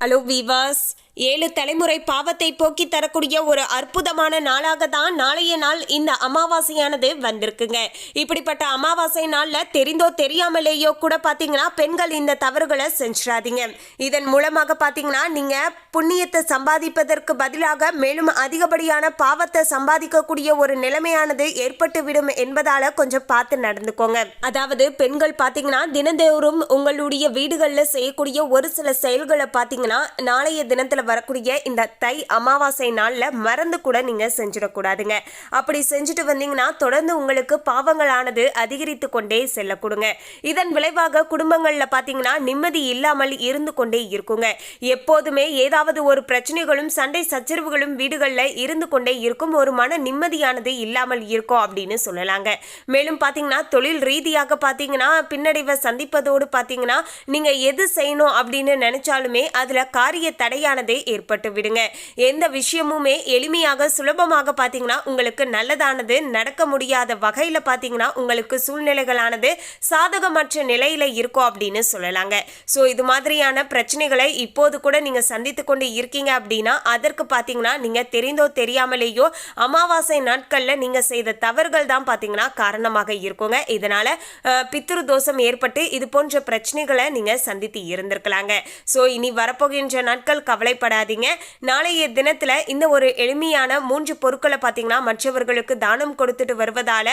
Hello வீவாஸ் ஏழு தலைமுறை பாவத்தை போக்கி தரக்கூடிய ஒரு அற்புதமான நாளாக தான் நாளைய நாள் இந்த அமாவாசையானது வந்திருக்குங்க. இப்படிப்பட்ட அமாவாசை நாளில் தெரிந்தோ தெரியாமலேயோ கூட பார்த்தீங்கன்னா பெண்கள் இந்த தவறுகளை செஞ்சிடாதீங்க இதன் மூலமாக பார்த்தீங்கன்னா நீங்கள் புண்ணியத்தை சம்பாதிப்பதற்கு பதிலாக மேலும் அதிகப்படியான பாவத்தை சம்பாதிக்கக்கூடிய ஒரு நிலைமையானது ஏற்பட்டு விடும் என்பதால் கொஞ்சம் பார்த்து நடந்துக்கோங்க. அதாவது பெண்கள் பார்த்தீங்கன்னா தினந்தோறும் உங்களுடைய வீடுகளில் செய்யக்கூடிய ஒரு சில செயல்களை பார்த்தீங்கன்னா நாளைய தினத்தில் வரக்கூடிய இந்த தை அமாவாசை நாளில் மறந்து கூட நீங்கள் செஞ்சிடக்கூடாதுங்க அப்படி செஞ்சுட்டு வந்தீங்கன்னா தொடர்ந்து உங்களுக்கு பாவங்களானது அதிகரித்து கொண்டே செல்லக்கூடுங்க இதன் விளைவாக குடும்பங்களில் பார்த்தீங்கன்னா நிம்மதி இல்லாமல் இருந்து கொண்டே இருக்குங்க. எப்போதுமே ஏதாவது ஒரு பிரச்சனைகளும் சண்டை சச்சரவுகளும் வீடுகளில் இருந்து கொண்டே இருக்கும். ஒரு மன நிம்மதியானது இல்லாமல் இருக்கும் அப்படின்னு சொல்லலாங்க. மேலும் பார்த்தீங்கன்னா தொழில் ரீதியாக பார்த்தீங்கன்னா பின்னடைவை சந்திப்பதோடு பார்த்தீங்கன்னா நீங்கள் எது செய்யணும் அப்படின்னு நினைச்சாலுமே அதில் காரிய தடையானதே ஏற்பட்டு விடுங்க. எந்த விஷயமுமே எளிமையாக சுலபமாக பார்த்தீங்கன்னா உங்களுக்கு நல்லதானது நடக்க முடியாத வகையில் பார்த்தீங்கன்னா உங்களுக்கு சூழ்நிலைகளானது சாதகமற்ற நிலையில் இருக்கும் அப்படின்னு சொல்லலாங்க. ஸோ இது மாதிரியான பிரச்சனைகளை இப்போது கூட நீங்கள் சந்தித்து கொண்டு இருக்கீங்க அப்படின்னா அதற்கு பார்த்தீங்கன்னா நீங்கள் தெரிந்தோ தெரியாமலேயோ அமாவாசை நாட்களில் நீங்கள் செய்த தவறுகள் தான் பார்த்தீங்கன்னா காரணமாக இருக்குங்க. இதனால் பித்ரு தோஷம் ஏற்பட்டு இது போன்ற பிரச்சனைகளை நீங்கள் சந்தித்து இருந்திருக்கலாங்க. ஸோ இனி போகின்ற நாட்கள் கவலைப்படாதீங்க. நாளைய தினத்தில் இந்த ஒரு எளிமையான மூன்று பொருட்களை பார்த்தீங்கன்னா மற்றவர்களுக்கு தானம் கொடுத்துட்டு வருவதால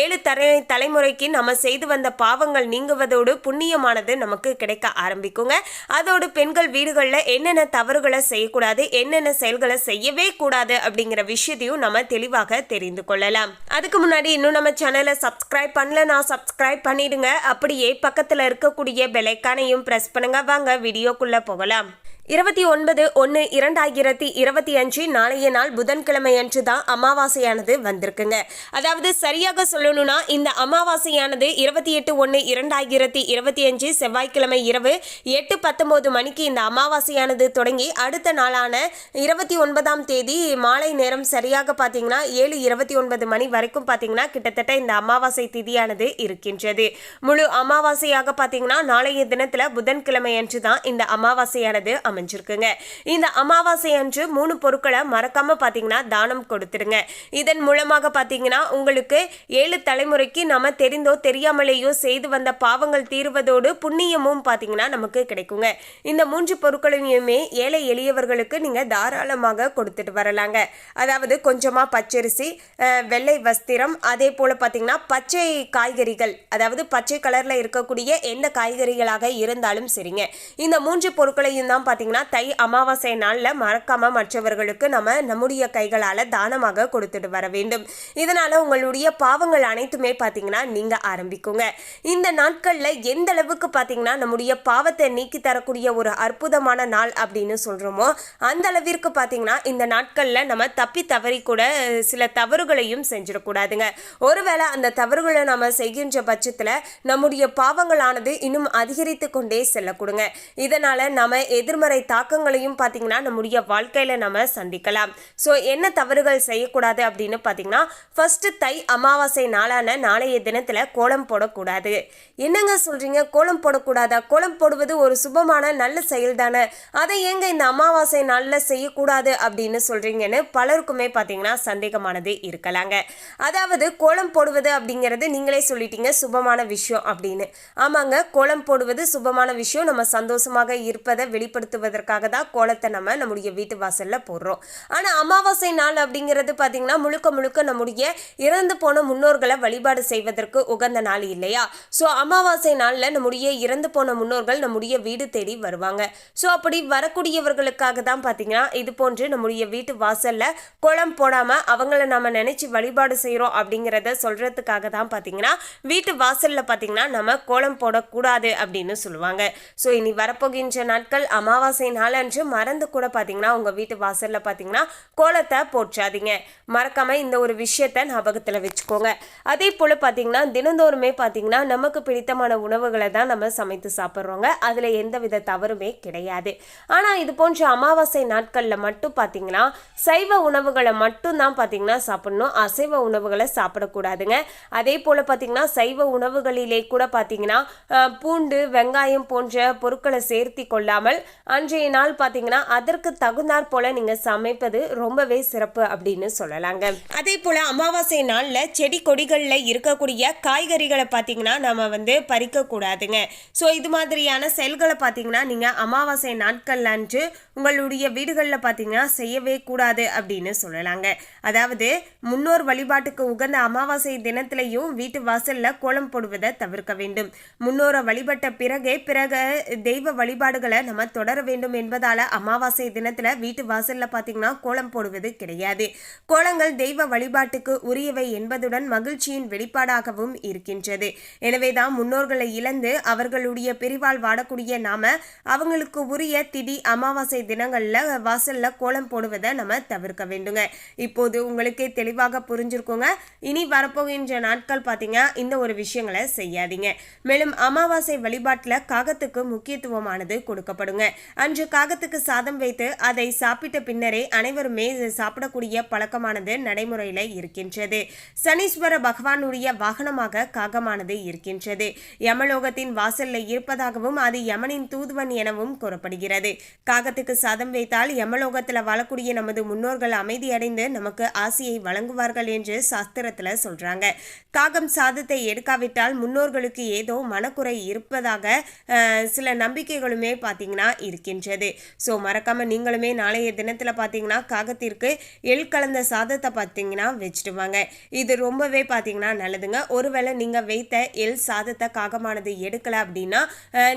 ஏழு தலை தலைமுறைக்கு நம்ம செய்து வந்த பாவங்கள் நீங்குவதோடு புண்ணியமானது நமக்கு கிடைக்க ஆரம்பிக்குங்க. அதோடு பெண்கள் வீடுகளில் என்னென்ன தவறுகளை செய்யக்கூடாது என்னென்ன செயல்களை செய்யவே கூடாது அப்படிங்கிற விஷயத்தையும் நம்ம தெளிவாக தெரிந்து கொள்ளலாம். அதுக்கு முன்னாடி இன்னும் நம்ம சேனலை சப்ஸ்கிரைப் பண்ணலனா சப்ஸ்கிரைப் பண்ணிடுங்க. அப்படியே பக்கத்தில் இருக்கக்கூடிய பெலைக்கானையும் ப்ரெஸ் பண்ணுங்க. வாங்க வீடியோக்குள்ளே போகலாம். இருபத்தி ஒன்பது ஒன்று இரண்டாயிரத்தி இருபத்தி அஞ்சு நாளைய நாள் புதன்கிழமை அன்று தான் அமாவாசையானது வந்திருக்குங்க. அதாவது சரியாக சொல்லணும்னா இந்த அமாவாசையானது இருபத்தி எட்டு ஒன்று இரண்டாயிரத்தி இருபத்தி அஞ்சு செவ்வாய்க்கிழமை இரவு எட்டு பத்தொம்போது மணிக்கு இந்த அமாவாசையானது தொடங்கி அடுத்த நாளான இருபத்தி ஒன்பதாம் தேதி மாலை நேரம் சரியாக பார்த்தீங்கன்னா ஏழு இருபத்தி ஒன்பது மணி வரைக்கும் பார்த்தீங்கன்னா கிட்டத்தட்ட இந்த அமாவாசை திதியானது இருக்கின்றது. முழு அமாவாசையாக பார்த்தீங்கன்னா நாளைய தினத்தில் புதன்கிழமை அன்று தான் இந்த அமாவாசையானது அமை அமைஞ்சிருக்குங்க. இந்த அமாவாசை அன்று மூணு பொருட்களை மறக்காம பார்த்தீங்கன்னா தானம் கொடுத்துருங்க. இதன் மூலமாக பார்த்தீங்கன்னா உங்களுக்கு ஏழு தலைமுறைக்கு நம்ம தெரிந்தோ தெரியாமலேயோ செய்து வந்த பாவங்கள் தீர்வதோடு புண்ணியமும் பார்த்தீங்கன்னா நமக்கு கிடைக்குங்க. இந்த மூன்று பொருட்களையுமே ஏழை எளியவர்களுக்கு நீங்கள் தாராளமாக கொடுத்துட்டு வரலாங்க. அதாவது கொஞ்சமாக பச்சரிசி வெள்ளை வஸ்திரம் அதே போல் பார்த்தீங்கன்னா பச்சை காய்கறிகள் அதாவது பச்சை கலரில் இருக்கக்கூடிய எந்த காய்கறிகளாக இருந்தாலும் சரிங்க. இந்த மூன்று பொருட்களையும் தான் பார்த்தீங்கன்னா தை அமாவாசை நாளில் மறக்காம மற்றவர்களுக்கு நம்ம நம்முடைய கைகளால் தானமாக கொடுத்துட்டு வர வேண்டும். இதனால உங்களுடைய பாவங்கள் அனைத்துமே பார்த்தீங்கன்னா நீங்க ஆரம்பிக்குங்க. இந்த நாட்களில் எந்த அளவுக்கு பார்த்தீங்கன்னா நம்முடைய பாவத்தை நீக்கி தரக்கூடிய ஒரு அற்புதமான நாள் அப்படின்னு சொல்றோமோ அந்த அளவிற்கு பார்த்தீங்கன்னா இந்த நாட்களில் நம்ம தப்பி தவறி கூட சில தவறுகளையும் செஞ்சிடக்கூடாதுங்க. ஒருவேளை அந்த தவறுகளை நம்ம செய்கின்ற பட்சத்தில் நம்முடைய பாவங்களானது இன்னும் அதிகரித்து கொண்டே செல்லக்கூடுங்க இதனால நம்ம எதிர்மறை தாக்கங்களையும் பார்த்தீங்கன்னா நம்முடைய வாழ்க்கையில் நம்ம சந்திக்கலாம். ஸோ என்ன தவறுகள் செய்யக்கூடாது அப்படின்னு பார்த்தீங்கன்னா ஃபர்ஸ்ட் தை அமாவாசை நாளான நாளைய தினத்தில் கோலம் போடக்கூடாது. என்னங்க சொல்கிறீங்க கோலம் போடக்கூடாதா? கோலம் போடுவது ஒரு சுபமான நல்ல செயல் தானே அதை ஏங்க இந்த அமாவாசை நாளில் செய்யக்கூடாது அப்படின்னு சொல்கிறீங்கன்னு பலருக்குமே பார்த்தீங்கன்னா சந்தேகமானது இருக்கலாங்க. அதாவது கோலம் போடுவது அப்படிங்கிறது நீங்களே சொல்லிட்டீங்க சுபமான விஷயம் அப்படின்னு. ஆமாங்க கோலம் போடுவது சுபமான விஷயம். நம்ம சந்தோஷமாக இருப்பதை வெளிப்படுத்துவதற்காக தான் கோலத்தை நம்ம நம்முடைய வீட்டு வாசலில் போடுறோம். ஆனால் அமாவாசை நாள் அப்படிங்கிறது பார்த்தீங்கன்னா முழுக்க முழுக்க நம்முடைய இறந்து போன முன்னோர்களை வழிபாடு செய்வதற்கு உகந்த நாள் இல்லையா? ஸோ அமாவாசை நாளில் நம்முடைய இறந்து போன முன்னோர்கள் நம்முடைய வீடு தேடி வருவாங்க. ஸோ அப்படி வரக்கூடியவர்களுக்காக தான் பார்த்தீங்கன்னா இது போன்று நம்முடைய வீட்டு வாசலில் கோலம் போடாமல் அவங்கள நம்ம நினச்சி வழிபாடு செய்கிறோம் அப்படிங்கிறத சொல்கிறதுக்காக தான் பார்த்தீங்கன்னா வீட்டு வாசலில் பார்த்தீங்கன்னா நம்ம கோலம் போடக்கூடாது அப்படின்னு சொல்லுவாங்க. ஸோ இனி வரப்போகின்ற நாட்கள் அமாவாசை நாளன்று மறந்து கூட பார்த்தீங்கன்னா உங்க வீட்டு வாசல்ல பார்த்தீங்கன்னா கோலத்தை போற்றாதீங்க. மறக்காமல் இந்த ஒரு விஷயத்த ஞாபகத்தில் வச்சுக்கோங்க. அதே போல் பார்த்தீங்கன்னா தினந்தோறுமே பார்த்தீங்கன்னா நமக்கு பிடித்தமான உணவுகளை தான் நம்ம சமைத்து சாப்பிட்றோங்க. அதில் எந்த வித தவறுமே கிடையாது. ஆனால் இது போன்ற அமாவாசை நாட்களில் மட்டும் பார்த்தீங்கன்னா சைவ உணவுகளை மட்டும் தான் பார்த்தீங்கன்னா சாப்பிடணும். அசைவ உணவுகளை சாப்பிடக்கூடாதுங்க. அதே போல் பார்த்தீங்கன்னா சைவ உணவுகளிலே கூட பார்த்தீங்கன்னா பூண்டு வெங்காயம் போன்ற பொருட்களை சேர்த்தி கொள்ளாமல் அன்றைய நாள் பார்த்தீங்கன்னா அதற்கு தகுந்தாற் போல நீங்கள் சமைப்பது ரொம்பவே சிறப்பு அப்படின்னு சொல்லலாங்க. அதே போல் அமாவாசை நாளில் செடி கொடிகளில் இருக்கக்கூடிய காய்கறிகளை பார்த்தீங்கன்னா நம்ம வந்து பறிக்கக்கூடாதுங்க ஸோ இது மாதிரியான செயல்களை பார்த்தீங்கன்னா நீங்கள் அமாவாசை நாட்கள் அன்று உங்களுடைய வீடுகளில் பார்த்தீங்கன்னா செய்யவே கூடாது அப்படின்னு சொல்லலாங்க. அதாவது முன்னோர் வழிபாட்டுக்கு உகந்த அமாவாசை தினத்திலையும் வீட்டு வாசல்ல கோலம் போடுவதை தவிர்க்க வேண்டும். முன்னோரை வழிபட்ட பிறகே பிறகு தெய்வ வழிபாடுகளை நம்ம தொடரவே வேண்டும் என்பதால அமாவாசை தினத்துல வீட்டு வாசல்ல பாத்தீங்கன்னா கோலம் போடுவது கிடையாது. கோலங்கள் தெய்வ வழிபாட்டுக்கு உரியவை என்பதுடன் மகிழ்ச்சியின் வெளிப்பாடாகவும் இருக்கின்றது. எனவேதான் முன்னோர்களை இழந்து அவர்களுடைய பிரிவால் வாடக்கூடிய நாம அவங்களுக்கு உரிய திதி அமாவாசை தினங்கள்ல வாசல்ல கோலம் போடுவதை நம்ம தவிர்க்க வேண்டுங்க. இப்போது உங்களுக்கே தெளிவாக புரிஞ்சிருக்கோங்க. இனி வரப்போகின்ற நாட்கள் பார்த்தீங்க இந்த ஒரு விஷயங்களை செய்யாதீங்க. மேலும் அமாவாசை வழிபாட்டில் காகத்துக்கு முக்கியத்துவமானது கொடுக்கப்படுங்க. அன்று காகத்துக்கு சாதம் வைத்து அதை சாப்பிட்ட பின்னரே அனைவருமே சாப்பிடக்கூடிய பழக்கமானது நடைமுறையில் இருக்கின்றது. சனீஸ்வர பகவானுடைய வாகனமாக காகமானது இருக்கின்றது. யமலோகத்தின் வாசல்ல இருப்பதாகவும் அது யமனின் தூதுவன் எனவும் கூறப்படுகிறது. காகத்துக்கு சாதம் வைத்தால் யமலோகத்தில் வாழக்கூடிய நமது முன்னோர்கள் அமைதியடைந்து நமக்கு ஆசையை வழங்குவார்கள் என்று சாஸ்திரத்தில் சொல்றாங்க. காகம் சாதத்தை எடுக்காவிட்டால் முன்னோர்களுக்கு ஏதோ மனக்குறை இருப்பதாக சில நம்பிக்கைகளுமே பார்த்தீங்கன்னா இருக்கின்றது. ஸோ மறக்காம நீங்களுமே நாளைய தினத்தில் பார்த்தீங்கன்னா காகத்திற்கு எள் கலந்த சாதத்தை பார்த்தீங்கன்னா வச்சுடுவாங்க இது ரொம்பவே பார்த்தீங்கன்னா நல்லதுங்க. ஒருவேளை நீங்கள் வைத்த எள் சாதத்தை காகமானது எடுக்கலை அப்படின்னா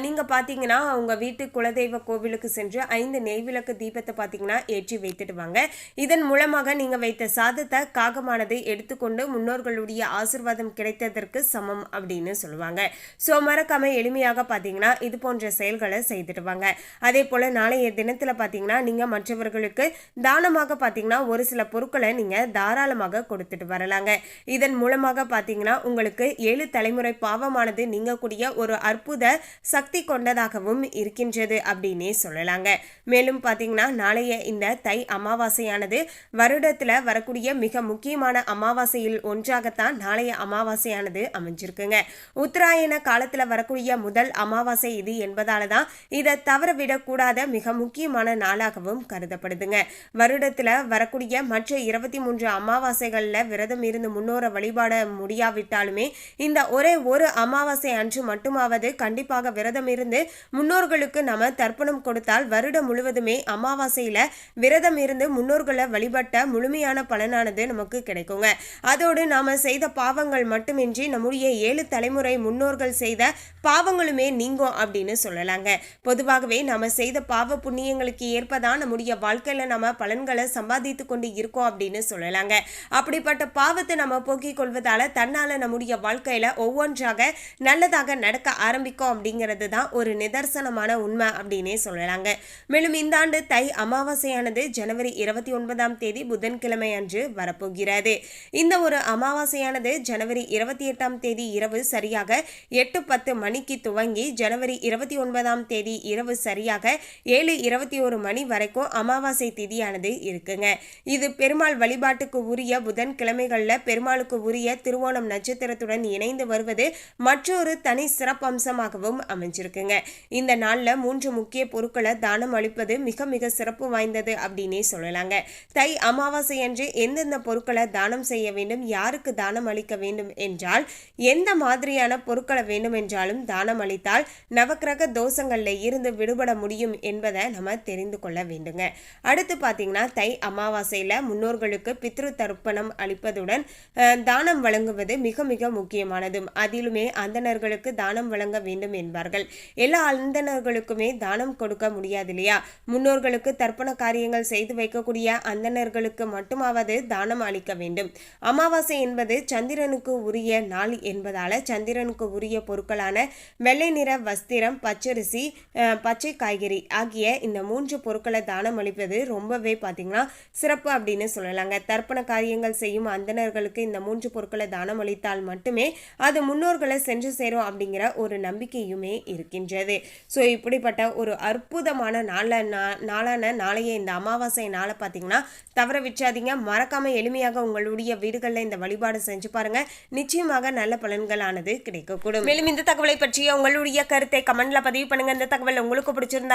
நீங்க பார்த்தீங்கன்னா உங்க வீட்டு குலதெய்வ கோவிலுக்கு சென்று ஐந்து நெய்விளக்கு தீபத்தை பார்த்தீங்கன்னா ஏற்றி வைத்துட்டு வாங்க. இதன் மூலமாக நீங்க வைத்த சாதத்தை காகமானது எடுத்துக்கொண்டு முன்னோர்களுடைய ஆசிர்வாதம் கிடைத்ததற்கு சமம் அப்படின்னு சொல்லுவாங்க. ஸோ மறக்காம எளிமையாக பார்த்தீங்கன்னா இது போன்ற செயல்களை செய்துட்டு வாங்க. அதே போல் நாளைய தினத்தில் பார்த்தீங்கன்னா நீங்கள் மற்றவர்களுக்கு தானமாக பார்த்தீங்கன்னா ஒரு சில பொருட்களை நீங்கள் தாராளமாக கொடுத்துட்டு வரலாங்க. இதன் மூலமாக பார்த்தீங்கன்னா உங்களுக்கு ஏழு தலைமுறை பாவமானது நீங்கக்கூடிய ஒரு அற்புத சக்தி கொண்டதாகவும் இருக்கின்றது அப்படின்னே சொல்லலாங்க. மேலும் பார்த்தீங்கன்னா நாளைய இந்த தை அமாவாசையானது வருடத்தில் வரக்கூடிய மிக முக்கியமான அமாவாசையில் ஒன்றாகத்தான் நாளைய அமாவாசையானது அமைஞ்சிருக்குங்க. உத்தராயண காலத்தில் வரக்கூடிய முதல் அமாவாசை இது என்பதால தான் இதை தவறவிட தவறவிடக்கூடாத மிக முக்கியமான நாளாகவும் கருதப்படுதுங்க. வருடத்துல வரக்கூடிய மற்ற இருபத்தி மூன்று அமாவாசைகள்ல விரதம் இருந்து முன்னோரை வழிபாட முடியாவிட்டாலுமே இந்த ஒரே ஒரு அமாவாசை அன்று மட்டுமாவது கண்டிப்பாக விரதம் இருந்து முன்னோர்களுக்கு நம்ம தர்ப்பணம் கொடுத்தால் வருடம் முழுவதுமே அமாவாசையில விரதம் இருந்து முன்னோர்களை வழிபட்ட முழுமையான பலனானது நமக்கு கிடைக்குங்க. அதோடு நாம செய்த பாவங்கள் மட்டுமின்றி நம்முடைய ஏழு தலைமுறை முன்னோர்கள் செய்த பாவங்களுமே நீங்கும் அப்படின்னு சொல்லலாங்க. பொதுவாகவே நாம செய்த பாவ புண்ணியங்களுக்கு ஏற்பதான் நம்முடைய வாழ்க்கையில நம்ம பலன்களை சம்பாதித்து கொண்டு இருக்கோம் அப்படின்னு சொல்லலாங்க. அப்படிப்பட்ட பாவத்தை நம்ம போக்கிக் கொள்வதால தன்னால நம்முடைய வாழ்க்கையில ஒவ்வொன்றாக நல்லதாக நடக்க ஆரம்பிக்கும் அப்படிங்கிறது தான் ஒரு நிதர்சனமான உண்மை அப்படின்னே சொல்லலாங்க. மேலும் இந்த ஆண்டு தை அமாவாசையானது ஜனவரி இருபத்தி ஒன்பதாம் தேதி புதன்கிழமை அன்று வரப்போகிறது. இந்த ஒரு அமாவாசையானது ஜனவரி இருபத்தி எட்டாம் தேதி இரவு சரியாக எட்டு பத்து மணிக்கு துவங்கி ஜனவரி இருபத்தி ஒன்பதாம் தேதி இரவு சரியாக ஏழு இருபத்தி ஒரு மணி வரைக்கும் அமாவாசை திதியானது இருக்குங்க. இது பெருமாள் வழிபாட்டுக்கு உரிய புதன்கிழமைகளில் பெருமாளுக்கு உரிய திருவோணம் நட்சத்திரத்துடன் இணைந்து வருவது மற்றொரு தனி சிறப்பம்சமாகவும் அமைஞ்சிருக்குங்க. இந்த நாளில் மூன்று முக்கிய பொருட்களை தானம் அளிப்பது மிக மிக சிறப்பு வாய்ந்தது அப்படின்னே சொல்லலாங்க. தை அமாவாசை அன்று எந்தெந்த பொருட்களை தானம் செய்ய வேண்டும் யாருக்கு தானம் அளிக்க வேண்டும் என்றால் எந்த மாதிரியான பொருட்களை வேண்டும் என்றாலும் தானம் அளித்தால் நவக்கிரக தோஷங்களில் இருந்து விடுபட முடியும். முடியும் என்பதை நம்ம தெரிந்து கொள்ள வேண்டுங்க. அடுத்து பார்த்தீங்கன்னா தை அமாவாசையில் முன்னோர்களுக்கு பித்ரு தர்ப்பணம் அளிப்பதுடன் தானம் வழங்குவது மிக மிக முக்கியமானதும் அதிலுமே அந்தணர்களுக்கு தானம் வழங்க வேண்டும் என்பார்கள். எல்லா அந்தணர்களுக்குமே தானம் கொடுக்க முடியாது இல்லையா? முன்னோர்களுக்கு தர்ப்பண காரியங்கள் செய்து வைக்கக்கூடிய அந்தணர்களுக்கு மட்டுமாவது தானம் அளிக்க வேண்டும். அமாவாசை என்பது சந்திரனுக்கு உரிய நாள் என்பதால் சந்திரனுக்கு உரிய பொருட்களான வெள்ளை நிற வஸ்திரம் பச்சரிசி பச்சை காய்கறி ஆகிய இந்த மூன்று பொருட்களை தானம் அளிப்பது ரொம்பவே பார்த்தீங்கன்னா சிறப்பு அப்படின்னு சொல்லலாங்க. தர்ப்பண காரியங்கள் செய்யும் அந்தணர்களுக்கு இந்த மூன்று பொருட்களை தானம் அளித்தால் மட்டுமே அது முன்னோர்களை சென்று சேரும் அப்படிங்கிற ஒரு நம்பிக்கையுமே இருக்கின்றது. ஸோ இப்படிப்பட்ட ஒரு அற்புதமான நாள நா- நாளான நாளைய இந்த அமாவாசை நாளை பார்த்தீங்கன்னா தவற விற்றாதீங்க மறக்காம எளிமையாக உங்களுடைய வீடுகளில் இந்த வழிபாடு செஞ்சு பாருங்க. நிச்சயமாக நல்ல பலன்களானது கிடைக்கக்கூடும். மேலும் இந்த தகவலை பற்றிய உங்களுடைய கருத்தை கமெண்ட்ல பதிவு பண்ணுங்க. இந்த தகவல் உங்களுக்கு பிடிச்சிருந்தா